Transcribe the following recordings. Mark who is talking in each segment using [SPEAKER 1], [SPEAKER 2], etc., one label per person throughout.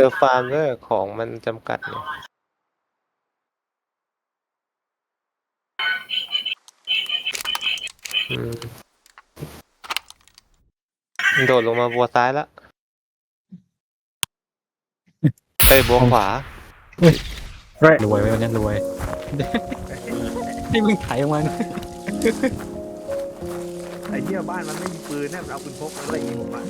[SPEAKER 1] เจอฟาร์มด้วยของมันจำกัดไงอืมโดดลงมาบัวซ้ายละเอ้ยบัวขวา
[SPEAKER 2] รวยไว้วันนี้รวย นี่มึงไถออกมา
[SPEAKER 3] ไอ้เหี้ยบ้านมันไม่มีปืนนะมันเอาปืนพกมันไล่ยิงผมอะ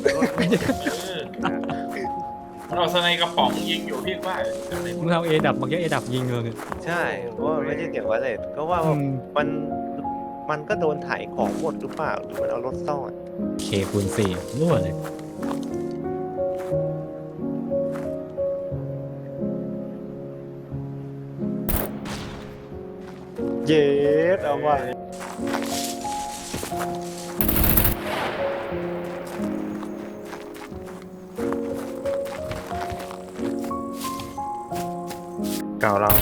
[SPEAKER 4] มันเอาสไนกระป๋องยิงอยู่พี่ว่าจำได้
[SPEAKER 2] มึงเอาเอดับเมื่อกี้เอดับยิงเลย
[SPEAKER 1] ใช่เพราะว่ามันไม่ใช่เสียงวาเลตก็ว่า
[SPEAKER 2] อืม
[SPEAKER 1] มันมันก็โดนถ่ายของหมดหรือเปล่าหรือมันเอารถซ่อน
[SPEAKER 2] เคคูณสี่รั่วเลย
[SPEAKER 1] เย็ดเอาว่
[SPEAKER 3] เก่าเรา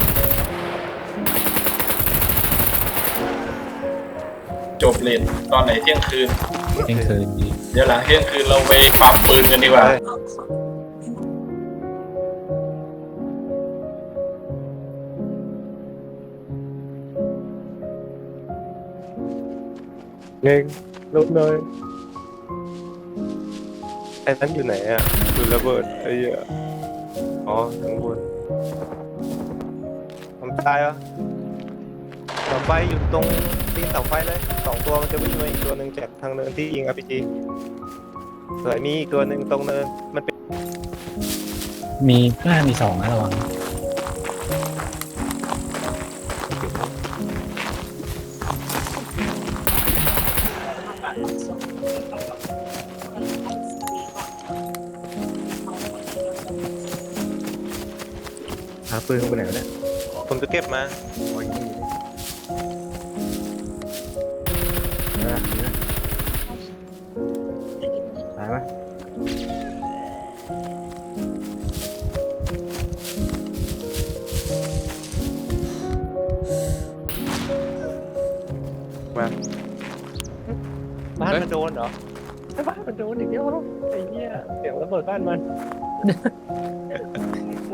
[SPEAKER 4] จบเลนตอนไหนเที่ยงคืน
[SPEAKER 2] เที่ยงคืนดี
[SPEAKER 4] เดี๋ยวหลังเที่ยงคืนเราไปฟาร์มปืนกันดีกว่า
[SPEAKER 1] เง่งลบเลยไอ้นั้นอยู่ไหนอะดูระเบิดไอ้เหี้ยอ๋อข้างบนทำ ตายเหรอเสาไฟอยู่ตรงตีนเสาไฟเลยสองตัวมันจะวิ่งมาอีกตัวหนึ่งจากทางเนินที่ยิงอ p พีสวยมีอีกตัวหนึ่งตรงเนินมันเป็น
[SPEAKER 2] มีหน้ามีสองนะระวัง
[SPEAKER 3] หาปืนเข้าไปไหนวะเนี่ย
[SPEAKER 1] ผมจะเก็บมา
[SPEAKER 3] โอ้ยนี่นะนี่นะตายไหม
[SPEAKER 1] บ้านมันโดนเหรอบ้านมันโดนอีกแล้วไอ้เหี้ยเสียงระเบิดบ้านมัน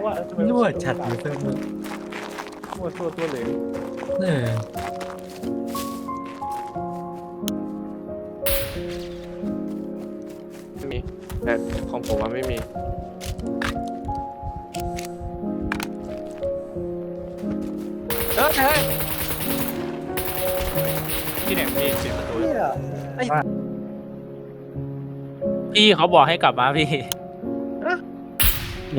[SPEAKER 1] ว่าทำไมมัน
[SPEAKER 2] รั่วจัดเลยเพื่อน
[SPEAKER 1] มั่วตัวตัวเหลว
[SPEAKER 2] เออ
[SPEAKER 1] ไม่มีแต่ของผมว่าไม่มี เฮ้ยเฮ้ย
[SPEAKER 5] ที่ไหนพี่ปิดประตู
[SPEAKER 1] เหี้ยไอ้
[SPEAKER 5] พี่เขาบอกให้กลับมาพี่
[SPEAKER 1] เ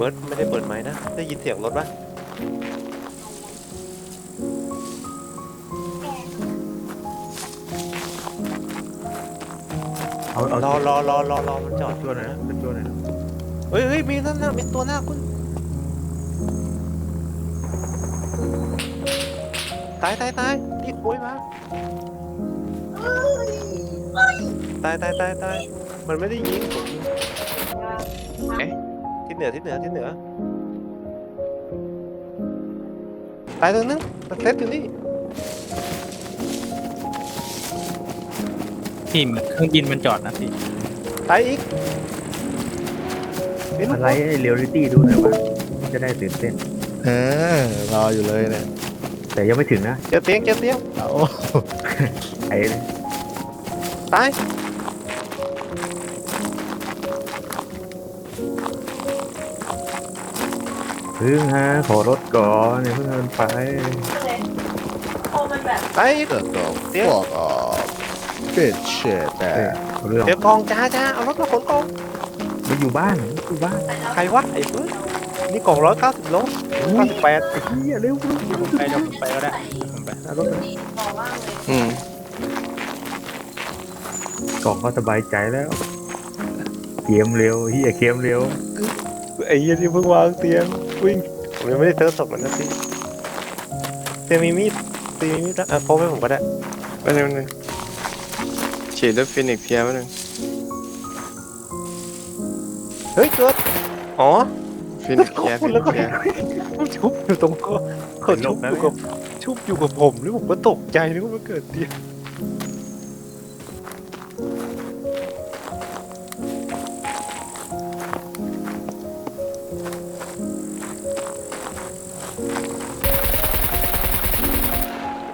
[SPEAKER 1] บิร์ดไม่ได้เปิดไม้นะ ได้ยินเสียงรถปะ
[SPEAKER 3] เอาเอา
[SPEAKER 1] รอรอรอรอรอมันจอด
[SPEAKER 3] ตัวหน่อยนะเป็นตัวหน่อยนะ
[SPEAKER 1] เฮ้ยเฮ้ยมีนั่นนะมีตัวหน้าคุณตายตายตายที่คุยมาตายตายตายตายมันไม่ได้ยิงผมยิงเอ๊ะทิศ เหนือทิศเหนือทิศเหนือตายตัวนึงมันเซตอยู่นี่
[SPEAKER 5] พี่เครื่องบินมันจอดนะพี่
[SPEAKER 1] ตายอีกนี่ลูก
[SPEAKER 3] อะไรไอ้เรียลลิตี้ดูหน่อยวะจะได้ตื่นเต้น
[SPEAKER 6] เออรออยู่เลยเนี่ย
[SPEAKER 3] แต่ยังไม่ถึงนะ
[SPEAKER 1] เจอเตียงเจอเตียง
[SPEAKER 6] เอา
[SPEAKER 3] ไอ้
[SPEAKER 1] ตาย
[SPEAKER 3] พิ่งฮะขอรถก่อนเนี่ยเพิ่งเดินไป
[SPEAKER 1] ตายอีก
[SPEAKER 6] เกิดตัว
[SPEAKER 1] เดี๋ยว
[SPEAKER 6] บอกออกเป็ดเชดแต่
[SPEAKER 3] เอ้ยเอาเรื่อง
[SPEAKER 1] เดี๋ยวกองจ้าจ้าเอารถมาขนกอง
[SPEAKER 3] มาอยู่บ้านอยู่บ้าน
[SPEAKER 1] ใครวะไอ้เพื่อนนี่กล่องร้อยเก้าสิบโลเก้าสิบแปด
[SPEAKER 3] ไอ้เหี้ยเร็วเร็วเร็ว
[SPEAKER 5] ผมไปเดี๋ยวผมไปก็ได้ผมไป
[SPEAKER 3] เอารถมา
[SPEAKER 6] อืม
[SPEAKER 3] กล่องก็สบายใจแล้วเกมเร็วเฮียเกมเร็ว
[SPEAKER 1] ไอ้เหี้ยที่เพิ่งวางเตียง วิ่งผมยังไม่ได้เจอศพมันนะพี่เตียงมีมีดเตียงมีมีดนะอะพกให้ผมก็ได้ไปเลยนึงฉีดด้วยฟินิกเพียมาหนึ่งเฮ้ยเกิดอ๋อฟินเคลียร์ฟินเคลียร์ชุบอยู่ตรงก็เขาชุบอยู่กับชุบอยู่กับผมแล้วผมก็ตกใจนึกว่ามันเกิดเตียง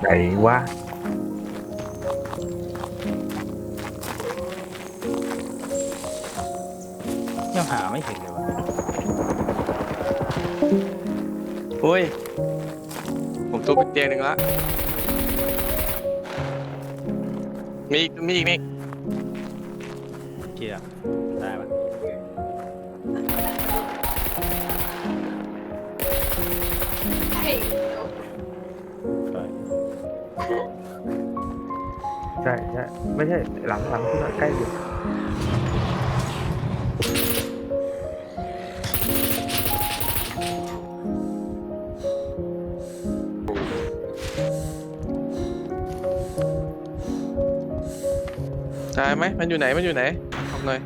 [SPEAKER 3] ไหนวะ
[SPEAKER 5] ยังหาไม่เห็นเลยวะ
[SPEAKER 1] โอ้ย ผมทุบไปเตียงหนึ่งละ มีอีกมีอีกมีอีก
[SPEAKER 5] เคลีย
[SPEAKER 3] ใช่ใช่ไม่ใช่หลังหลังที่ใกล้อยู่
[SPEAKER 1] ตายไหมมันอยู่ไหน มันอยู่ไหนทำหน่อย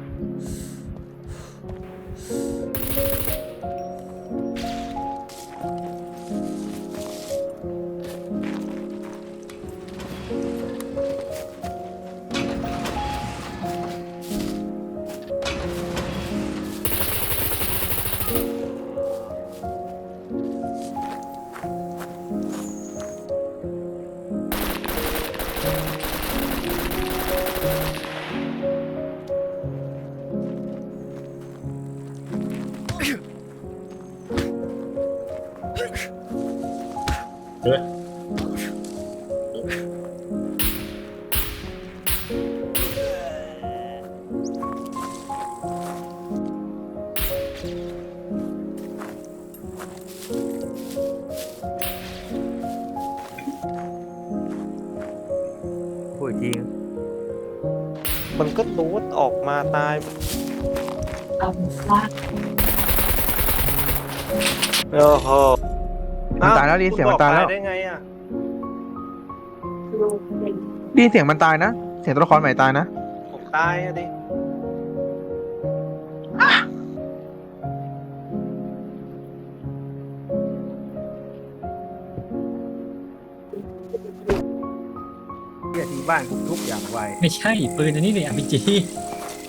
[SPEAKER 3] พูดจริง
[SPEAKER 1] มันก็รูดออกมาตายโอ้โห
[SPEAKER 6] มันตายแล้วได้ยินเสียงมันตายแล้ว
[SPEAKER 1] ได้ไงอะ
[SPEAKER 6] ได้ยินเสียงมันตายนะ เสียงตัวละครใหม่ตายนะ
[SPEAKER 1] ผมตายอะดิ
[SPEAKER 3] เฮียที่บ้านทุกอย่างไว
[SPEAKER 2] ไม่ใช่ปืนอันนี้เลยอ p g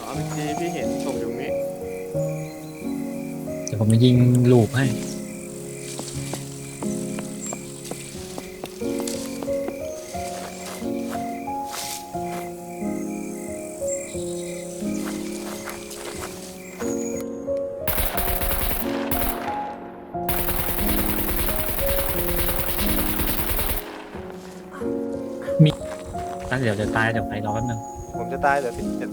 [SPEAKER 1] อ๋อเมื่อกี้พี่เห็นผมอยู่นี้
[SPEAKER 2] เดี๋ยวผมจะยิงลูกให้ อะเดี๋ยวจะตายเดี๋ยวไปรอแป๊บนึง
[SPEAKER 1] ผมจะตายเหลือสิบเจ็ด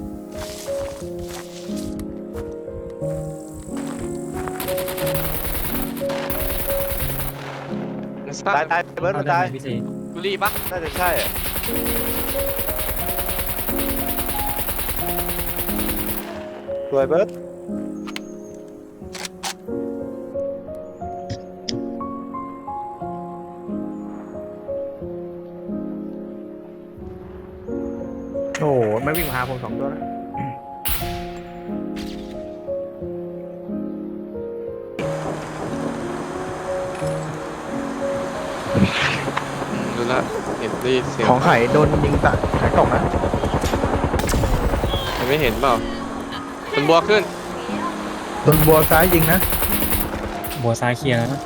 [SPEAKER 1] ตายตายเบิร์ด
[SPEAKER 2] เอา
[SPEAKER 1] มัน
[SPEAKER 2] ได้
[SPEAKER 1] ตาย
[SPEAKER 2] ไหมพี่ซี
[SPEAKER 1] กุลีปะน่าจะใช่อะสวยเบิร์ด
[SPEAKER 3] โอ้โหไม่วิ่งมาหาผมสองตัวแล้ว
[SPEAKER 1] ดูละเห็นได้ยินเสียง
[SPEAKER 6] ของไข่โดนยิงตายขายกล่องนะ
[SPEAKER 1] ยังไม่เห็นเปล่ามันบัวขึ้น
[SPEAKER 6] โดนบัวซ้ายยิงนะ
[SPEAKER 2] บัวซ้ายเคลียร์แล้วนะ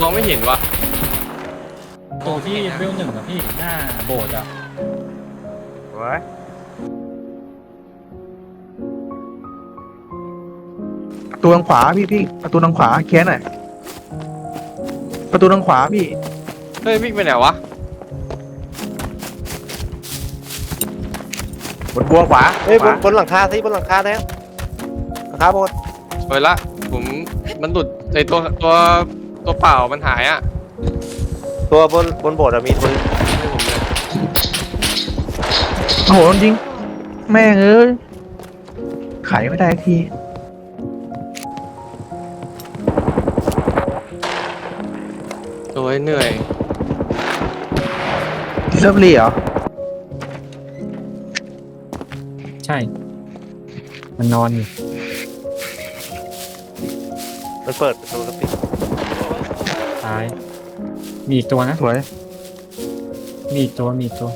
[SPEAKER 1] มองไม่เห็นวะ
[SPEAKER 2] ตัวที่เวลหนึ่งอะพี่หน้าโบสถ์อะ
[SPEAKER 3] เว้ย
[SPEAKER 6] ประตูทางขวาพี่พี่ประตูทางขวาแค้นหน่อยประตูทางขวาพี่
[SPEAKER 1] เฮ้ยวิ่งไปไหนวะ
[SPEAKER 3] บนบัวขวา
[SPEAKER 1] เฮ้ยบ
[SPEAKER 3] ขวาน
[SPEAKER 1] บนหลังคาสิบนหลังคาแท้หลังคาบนสวยละ ผมมันหลุดในตัวตัวตัวเปล่ามันหายอะ ตัวบนบนโบสถ์อะมีตัวให้ผมเลย
[SPEAKER 6] โอ้โหโดนยิง แม่งเอ้ยขายไม่ได้สักที
[SPEAKER 1] โอ้ยเหนื่อย
[SPEAKER 6] ที่เซิร์ฟรีเหรอ
[SPEAKER 2] ใช่ มันนอนอยู่
[SPEAKER 1] มันเปิดประตูแล้วปิด
[SPEAKER 2] ตาย มีอีกตัวนะ
[SPEAKER 6] สวย
[SPEAKER 2] มีอีกตัว มีอีกตัว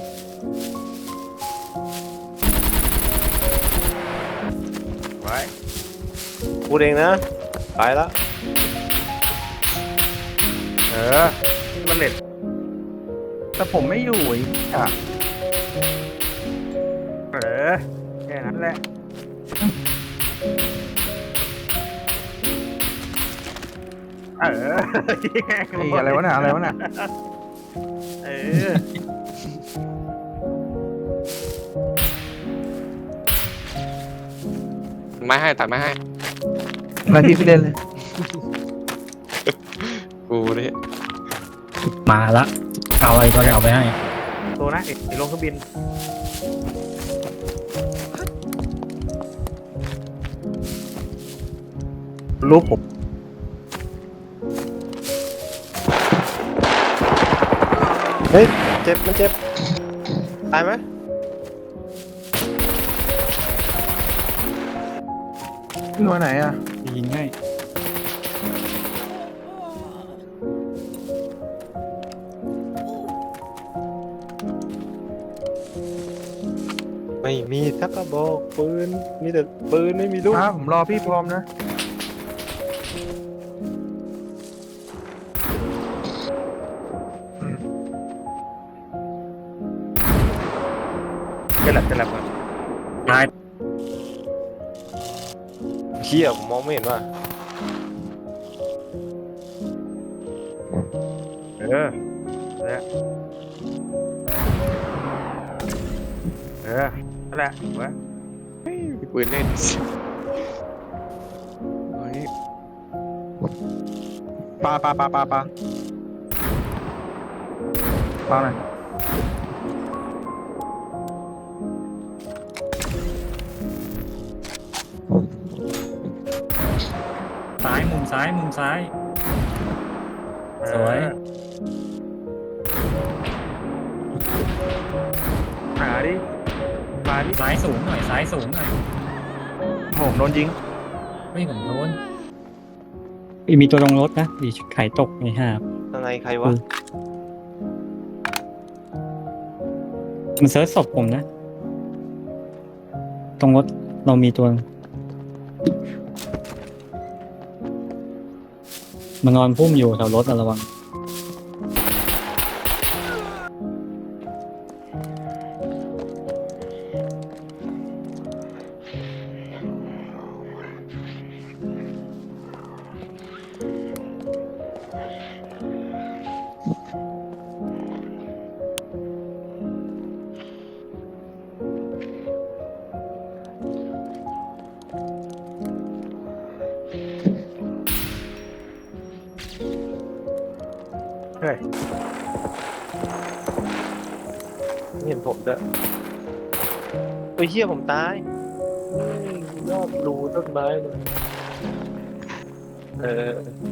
[SPEAKER 1] พูดเองนะ ไปละ
[SPEAKER 6] เออมันเล็ดแต่ผมไม่อยู่ไอ้อะเออแค่นั้นแหละเออไอ้อะไรวะน่ะอะไรวะน่ะ
[SPEAKER 1] เออไม่ให้ตัดไม่ให้
[SPEAKER 6] หนาทีพี่เล่นเลย
[SPEAKER 1] กูนี่
[SPEAKER 2] มาละ เอาอะไรก็ได้เอาไปให้
[SPEAKER 6] ตัวนะเอกลงเครื่องบินรูปผม
[SPEAKER 1] เฮ้ย เจ็บ มันเจ็บ ตายไหม
[SPEAKER 6] ขึ้นมาไหนอะ
[SPEAKER 2] ยิงให้
[SPEAKER 1] ไม่มีทักกระบอกปืน มีแต่ปืนไม่มีลูก
[SPEAKER 6] อ่าผมรอพี่พร้อมนะ จะหลับจะหลับอะ
[SPEAKER 1] เชี่ยผมมองไม่เห็นว่า
[SPEAKER 6] เออแล้วเออนั่นแหละวะ
[SPEAKER 1] มีปืนเล่นเฮ้ย
[SPEAKER 6] ปลาปลาปลาปลาปลาปลาหน่อย
[SPEAKER 2] ซ้ายมุมซ้ายมุมซ้าย สวย
[SPEAKER 6] หาดิมาดิ
[SPEAKER 2] ซ้ายสูงหน่อยซ้ายสูงหน่อย
[SPEAKER 6] โหผมโดนยิง
[SPEAKER 2] เฮ้ยผมโดนอีมีตัวลงรถนะดีไข่ตกไอ้ห่า
[SPEAKER 1] ทางไงใครวะ
[SPEAKER 2] อืมมันเซิร์ชศพผมนะ ตรงรถเรามีตัว มันนอนพุ่มอยู่แถวรถอะระวัง
[SPEAKER 6] เฮ้ย
[SPEAKER 1] ไม่เห็นผมด้วยเฮ้ยเชี่ยผมตายเฮ้ยรอบรูต้นไม้เลยเออ